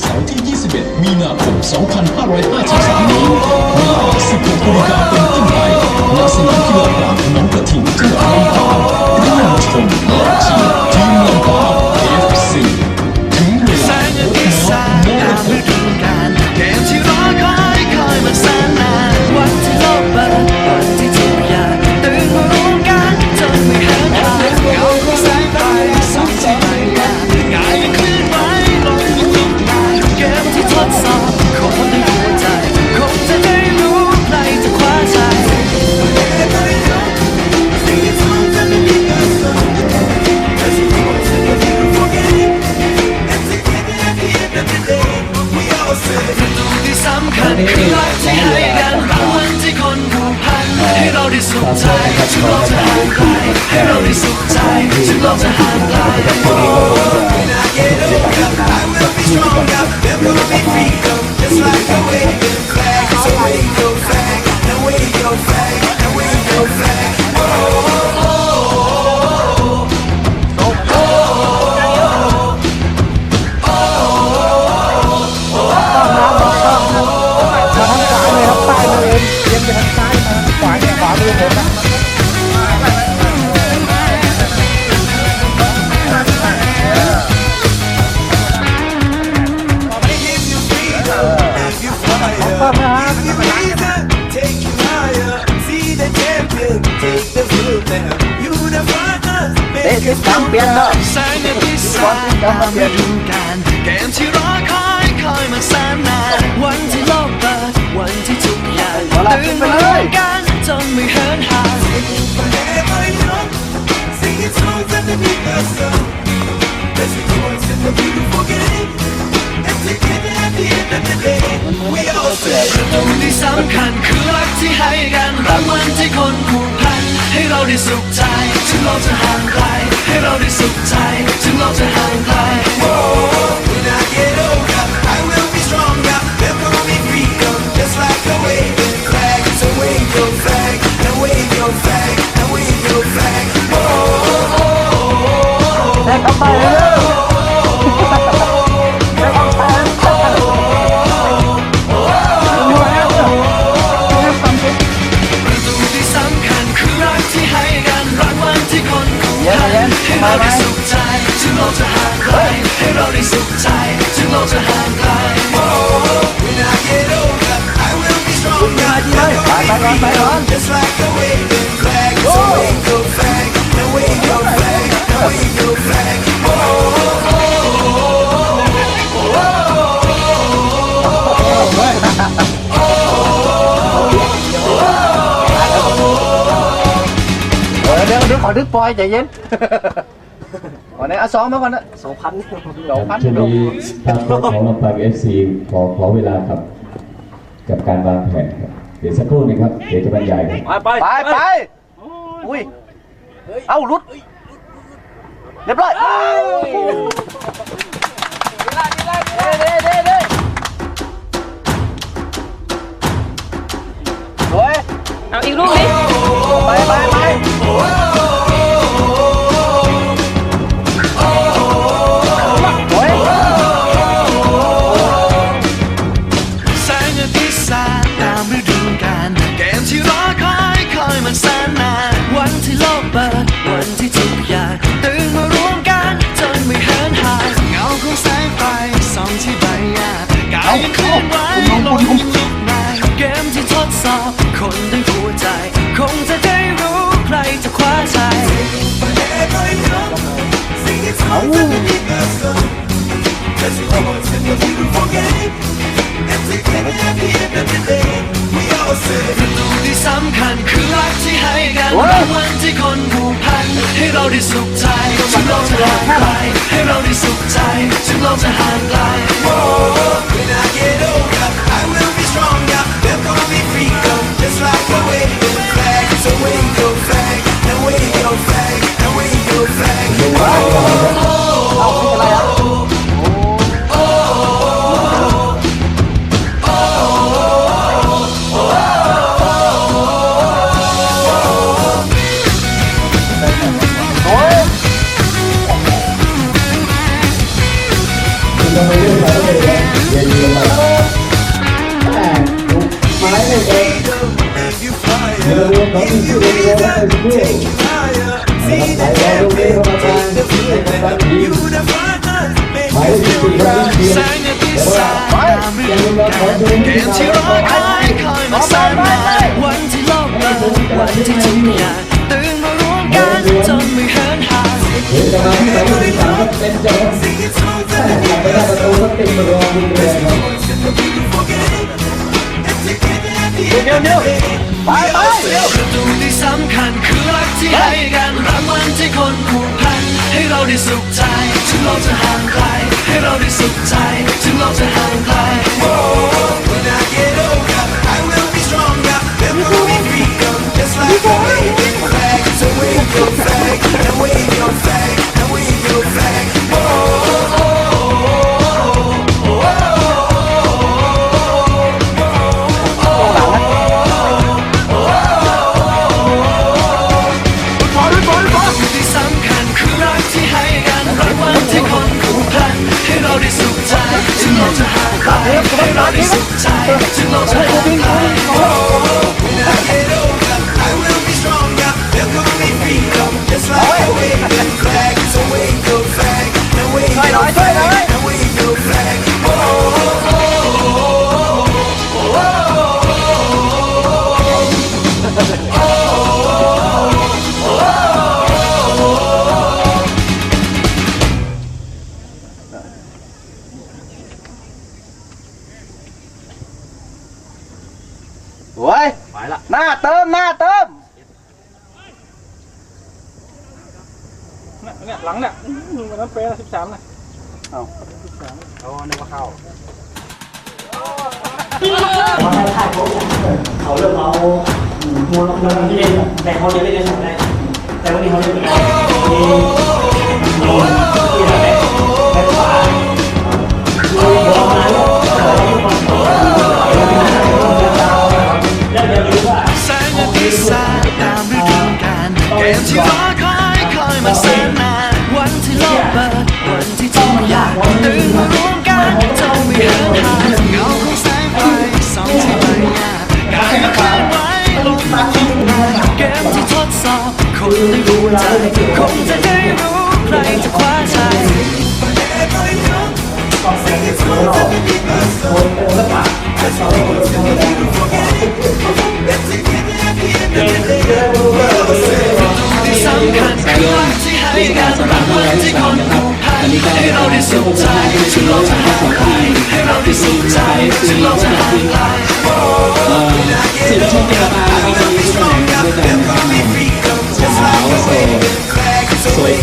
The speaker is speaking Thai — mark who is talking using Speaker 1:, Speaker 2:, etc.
Speaker 1: เสาร์ที่ 21 มีนาคม 2553 นี้เวลา16นาฬิกาเป็นต้นไปณสนามกีฬากลางน้องกระทิงจังหวัดลำปางร่วมชม
Speaker 2: คือรักที่ให้กันรางวัลที่คนผูกพันให้เราได้สุขใจถึงเราจะห่างไกลให้เราได้สุขใจถึงเราจะห่างไกล
Speaker 3: เอ๊ะทิศทาง เปลี่ยนเนาะ
Speaker 2: แสงอาทิตย์สาดตามฤดูกาลเกมที่รอคอยคอยมาแสนนานวันที่ กอย่าตื่นมารู้กันจนไม่เหินห่างประตูที่สำคัญคือรักที่ให้กันรางวัลที่คนผูกพัน ให้เราได้สุขใจ ถึงเราจะห่างไกลให้เราได้สุขใจ
Speaker 3: ให้เขาไปเร็ว
Speaker 2: ประตูที่สำคัญคือรักที่ให้กันรางวัลที่คนผูกพันให้เราได้สุขใจถึงเราจะห่างไกลให้เราได้สุขใจถึงเราจะห่างไกล
Speaker 3: ไปไปก่อนไปก่อนเออ เดี๋ยวเดี๋ยวขอดึกปล่อยใจเย็นก่อนนะเอาสองมาก่อนนะสองพันสองพัน
Speaker 4: ช่วงนี้ทางรถของลำปางเอฟซีขอขอเวลาครับ กับการวางแผนครับ เดี๋ยวสักครู่หนึงครับ เดี๋ยวจะบรรยายครับ
Speaker 3: ไปไปไปอุ้ย เอารุด เรียบ
Speaker 2: คนทั้งหัวใจ คงจะได้รู้ใครจะคว้าชัยประตูที่สำคัญคือรักที่ให้กันรางวัลที่คนผูกพัน ให้เราได้สุขใจถึงเราจะห่างไกลให้เราได้สุขใจถึงเราจะห่างไกล
Speaker 4: คุณต้อง ไปเที่สุดในโลกในทุกเรื่อครับไหลรอยครับที่เปลี่ยน
Speaker 2: แสงอาทิตย์สาดตามฤ
Speaker 4: ยัง
Speaker 2: ดู
Speaker 4: มีรอกาขอ
Speaker 2: ล
Speaker 4: ดู
Speaker 2: เก
Speaker 4: ที่
Speaker 2: ม
Speaker 4: มา
Speaker 2: ที่
Speaker 4: แส
Speaker 2: นนานวันที่โลกเปิดวันที่ทุกอย่างตื่นมารวมกันจนไม่เหินห่าง
Speaker 4: เห็นกำลังที่หมายเลขสามคนเจ้าหลังไปด้ประตูก็ติดมารอบุญเรือนครับ
Speaker 3: เดี๋ยวเดี๋ยว ไปไปประ
Speaker 2: ตูที่สำคัญคือรักที่ให้กันรางวัลที่คนผูกพันให้เราได้สุขใจ ถึงเราจะห่างไกลให้เราได้สุขใจ ถึงเราจะห่าง ไม่รักที่สุดใจถึงเราจะห่างไก
Speaker 3: โว้ยไปละหน้าเติมหน้าเติม
Speaker 5: เนี่ยหลังเนี่ยอื้อวันนั้นเปย์สิบสามนะ
Speaker 6: เขาเริ่มเอามวลมวลที่เล่นแต่เขาจะเล่นในสนามได้แต่วันนี้เขาเล่นไม่ได้มีโดนที่ไหนแบ็คขวาบอลมาแล้วแล้
Speaker 2: งอาทิตย์สาดตามฤดูกาลเกมที่รอคอยคอยมาแสนนานวันที่โลกเปิดวันที่ทุกอย่างตื่นมารวมกันจนไม่เหินห่างเงาของแสงไฟส่องที่ใบหน้ากายเคลื่อนไหวลงมาทุกงาเกมที่ทดสอบคนในดวงใจคงจะได้รู้ใครจะคว้าชัยที่ละปะ สำคัญคือรักที่ให้กันรางวัลที่คนผูกพันให้เราได้สุขใจถึงเราจะห่างไกลให้เราได้สุขใจถึงเราจะห่างไกล
Speaker 1: สิ่งที่เป็นมาครับวันนี้ทุกคนด้วยกันสาวโสดสวย